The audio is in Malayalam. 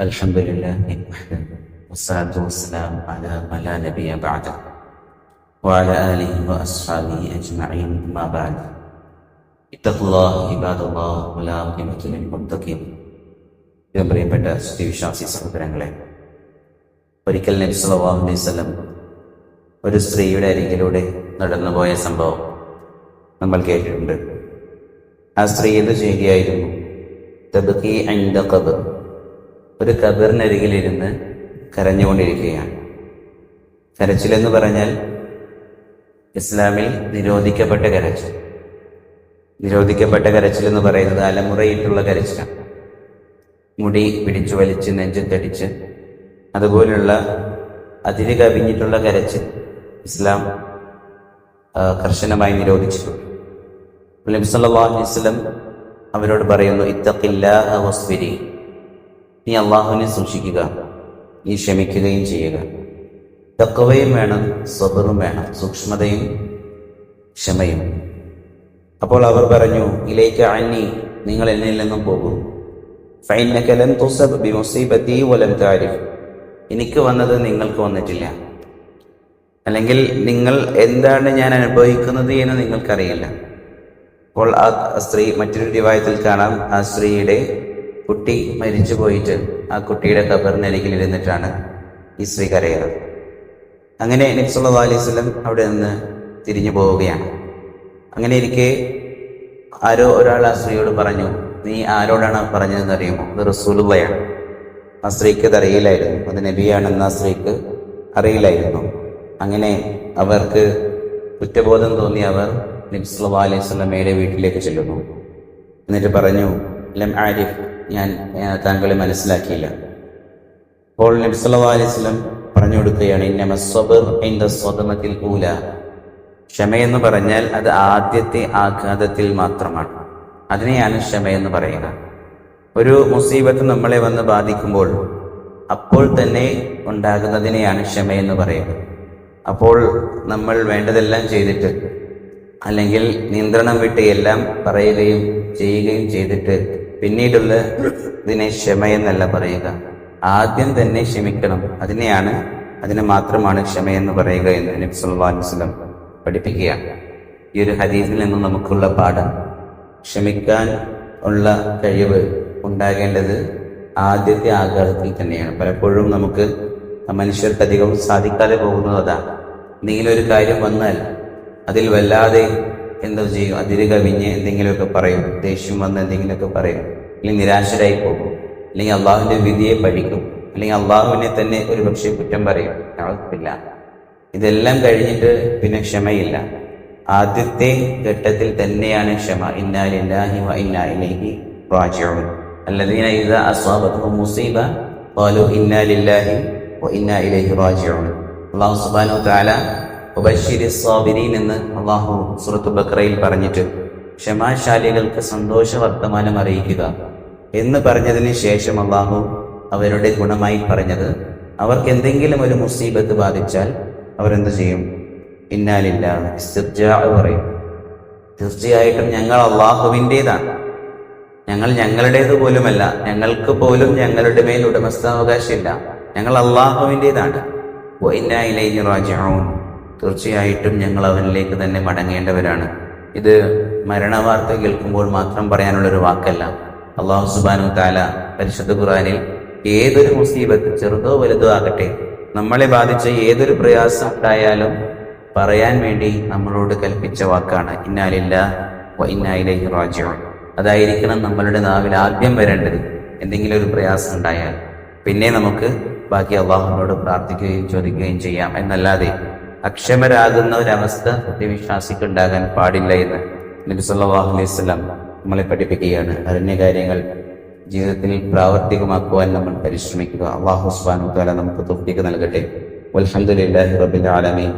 الحمد لله وحده والصلاة والسلام على من لا نبي بعده وعلى آله وأصحابه أجمعين ما بعد اتقوا الله عباد الله ولا قيمة للمتقين ഇത് പ്രിയപ്പെട്ട സ്ത്രീവിശ്വാസി സഹോദരങ്ങളെ ഒരിക്കൽ നബി സല്ലല്ലാഹു അലൈഹി വസല്ലം ഒരു സ്ത്രീയുടെ അരികിലൂടെ നടന്നുപോയ സംഭവം നമ്മൾ കേട്ടിട്ടുണ്ട് ആ സ്ത്രീ എന്ത് ചെയ്യുകയായിരുന്നു തബ്കി ഇൻദ ഖബർ ഒരു കബറിനരികിലിരുന്ന് കരഞ്ഞുകൊണ്ടിരിക്കുകയാണ്. കരച്ചിലെന്ന് പറഞ്ഞാൽ ഇസ്ലാമിൽ നിരോധിക്കപ്പെട്ട കരച്ചിൽ. നിരോധിക്കപ്പെട്ട കരച്ചിൽ എന്ന് പറയുന്നത് അലമുറയിട്ടുള്ള കരച്ചിലാണ്. മുടി പിടിച്ചു വലിച്ച് നെഞ്ചത്തടിച്ച് അതുപോലുള്ള അതിര് കവിഞ്ഞിട്ടുള്ള കരച്ചിൽ ഇസ്ലാം കർശനമായി നിരോധിച്ചിട്ടുണ്ട്. നബി സല്ലല്ലാഹു അലൈഹി വസല്ലം അവരോട് പറയുന്നു ഇത്തഖില്ലാഹ വസ്ബിരി നീ അള്ളാഹുവിനെ സൂക്ഷിക്കുക. നീ ക്ഷമിക്കുകയും ചെയ്യുക. തക്കവയും വേണം സ്വബറും വേണം സൂക്ഷ്മതയും ക്ഷമയും. അപ്പോൾ അവർ പറഞ്ഞു ഇലേക്ക് അന്നി നിങ്ങൾ എന്നിൽ നിന്നും പോകും. ഫൈനക്കലം തുസബ് ബിമുസീബതി വലം താരിഫ്. എനിക്ക് വന്നത് നിങ്ങൾക്ക് വന്നിട്ടില്ല. അല്ലെങ്കിൽ നിങ്ങൾ എന്താണ് ഞാൻ അനുഭവിക്കുന്നത് എന്ന് നിങ്ങൾക്കറിയില്ല. അപ്പോൾ ആ സ്ത്രീ മറ്റൊരു റിവായത്തിൽ കാണാം ആ സ്ത്രീയുടെ കുട്ടി മരിച്ചു പോയിട്ട് ആ കുട്ടിയുടെ കബറിനരികിൽ ഇരുന്നിട്ടാണ് ഈ സ്ത്രീ കരയുന്നത്. അങ്ങനെ നബ്സുല്ലാ അലൈഹി അവിടെ നിന്ന് തിരിഞ്ഞു പോവുകയാണ്. അങ്ങനെ ഇരിക്കെ ആരോ ഒരാൾ ആ സ്ത്രീയോട് പറഞ്ഞു നീ ആരോടാണ് പറഞ്ഞതെന്ന് അറിയുമോ? അത് റസൂലുള്ളയാണ്. ആ സ്ത്രീക്ക് അത് അറിയില്ലായിരുന്നു. അത് നബിയാണെന്ന് ആ സ്ത്രീക്ക് അറിയില്ലായിരുന്നു. അങ്ങനെ അവർക്ക് കുറ്റബോധം തോന്നി അവർ നബ്സുല്ലാ അലൈഹി സ്വലമയുടെ വീട്ടിലേക്ക് ചെല്ലുന്നു. എന്നിട്ട് പറഞ്ഞു ലം ആരിഫ് ഞാൻ താങ്കളെ മനസ്സിലാക്കിയില്ല. അപ്പോൾ നബ്സല്ലാ പറഞ്ഞു കൊടുക്കുകയാണ് ഇന്നമ സ്വബർ ഇൻദ സ്വതമത്തിൽ ഊല. ക്ഷമയെന്ന് പറഞ്ഞാൽ അത് ആദ്യത്തെ ആഘാതത്തിൽ മാത്രമാണ്. അതിനെയാണ് ക്ഷമയെന്ന് പറയുക. ഒരു മുസീബത്ത് നമ്മളെ വന്ന് ബാധിക്കുമ്പോൾ അപ്പോൾ തന്നെ ഉണ്ടാകുന്നതിനെയാണ് ക്ഷമയെന്ന് പറയുക. അപ്പോൾ നമ്മൾ വേണ്ടതെല്ലാം ചെയ്തിട്ട് അല്ലെങ്കിൽ നിയന്ത്രണം വിട്ട് എല്ലാം പറയുകയും ചെയ്യുകയും ചെയ്തിട്ട് പിന്നീടുള്ള ഇതിനെ ക്ഷമയെന്നല്ല പറയുക. ആദ്യം തന്നെ ക്ഷമിക്കണം. അതിനെയാണ് അതിനെ മാത്രമാണ് എന്ന് പറയുക എന്ന് നബി സല്ലല്ലാഹു അലൈഹി വസല്ലം പഠിപ്പിക്കുകയാണ് ഈ ഒരു ഹദീസിൽ നിന്ന് നമുക്കുള്ള പാഠം. ക്ഷമിക്കാൻ ഉള്ള കഴിവ് ഉണ്ടാകേണ്ടത് ആദ്യത്തെ ആഘാതത്തിൽ തന്നെയാണ്. പലപ്പോഴും നമുക്ക് മനുഷ്യർക്ക് അധികം സാധിക്കാതെ പോകുന്നത് അതാണ്. എന്തെങ്കിലും ഒരു കാര്യം വന്നാൽ അതിൽ വല്ലാതെ എന്തോ ചെയ്യും അതിര് കവിഞ്ഞ് എന്തെങ്കിലുമൊക്കെ പറയും ദേഷ്യം വന്ന് എന്തെങ്കിലുമൊക്കെ പറയും അല്ലെങ്കിൽ നിരാശരായി പോകും അല്ലെങ്കിൽ അള്ളാഹുവിന്റെ വിധിയെ പഠിക്കും അല്ലെങ്കിൽ അള്ളാഹുവിനെ തന്നെ ഒരു പക്ഷേ കുറ്റം പറയും ഇല്ല ഇതെല്ലാം കഴിഞ്ഞിട്ട് പിന്നെ ക്ഷമയില്ല ആദ്യത്തെ ഘട്ടത്തിൽ തന്നെയാണ് ക്ഷമ ഇന്നാലില്ലാഹി വ ഇന്നാ ഇലൈഹി റാജിഊൻ الذين إذا أصابتهم مصيبة قالوا إنا لله وإنا إليه راجعون അള്ളാഹു സുബ്ഹാനഹു വതആല സ്വാബിരീൻ എന്ന് അള്ളാഹു സുറത്ത് ബക്രയിൽ പറഞ്ഞിട്ട് ക്ഷമാശാലികൾക്ക് സന്തോഷ വർത്തമാനം അറിയിക്കുക എന്ന് പറഞ്ഞതിന് ശേഷം അള്ളാഹു അവരുടെ ഗുണമായി പറഞ്ഞത് അവർക്ക് എന്തെങ്കിലും ഒരു മുസീബത്ത് ബാധിച്ചാൽ അവരെന്ത് ചെയ്യും? ഇന്നാലില്ല പറയും. തീർച്ചയായിട്ടും ഞങ്ങൾ അള്ളാഹുവിന്റെതാണ്. ഞങ്ങൾ ഞങ്ങളുടേത് പോലുമല്ല. ഞങ്ങൾക്ക് പോലും ഞങ്ങളുടെ മേൽ ഉടമസ്ഥാവകാശമില്ല. ഞങ്ങൾ അള്ളാഹുവിന്റെതാണ്. ഇലൈഹി റാജിഊൻ തീർച്ചയായിട്ടും ഞങ്ങൾ അവനിലേക്ക് തന്നെ മടങ്ങേണ്ടവരാണ്. ഇത് മരണവാർത്ത കേൾക്കുമ്പോൾ മാത്രം പറയാനുള്ള ഒരു വാക്കല്ല. അള്ളാഹു സുബാനു താല പരിശുദ്ധ ഖുറാനിൽ ഏതൊരു മുസീബത്ത് ചെറുതോ വലുതോ ആകട്ടെ നമ്മളെ ബാധിച്ച ഏതൊരു പ്രയാസം ഉണ്ടായാലും പറയാൻ വേണ്ടി നമ്മളോട് കൽപ്പിച്ച വാക്കാണ്. ഇന്നാലില്ല ഇന്നായിലേക്ക് റാജ്യം അതായിരിക്കണം നമ്മളുടെ നാവിൽ ആദ്യം വരേണ്ടത് എന്തെങ്കിലും ഒരു പ്രയാസം ഉണ്ടായാൽ. പിന്നെ നമുക്ക് ബാക്കി അള്ളാഹുവിനോട് പ്രാർത്ഥിക്കുകയും ചോദിക്കുകയും ചെയ്യാം. എന്നല്ലാതെ അക്ഷമരാകുന്ന ഒരവസ്ഥ സത്യവിശ്വാസിക്ക് ഉണ്ടാകാൻ പാടില്ല എന്ന് നബി സല്ലല്ലാഹു അലൈഹി വസല്ലം നമ്മളെ പഠിപ്പിക്കുകയാണ്. അറിഞ്ഞ കാര്യങ്ങൾ ജീവിതത്തിൽ പ്രാവർത്തികമാക്കുവാൻ നമ്മൾ പരിശ്രമിക്കുക. അള്ളാഹു വ തആല നമുക്ക് തൗഫീഖ് നൽകട്ടെ. വൽഹംദുലില്ലാഹി റബ്ബിൽ ആലമീൻ.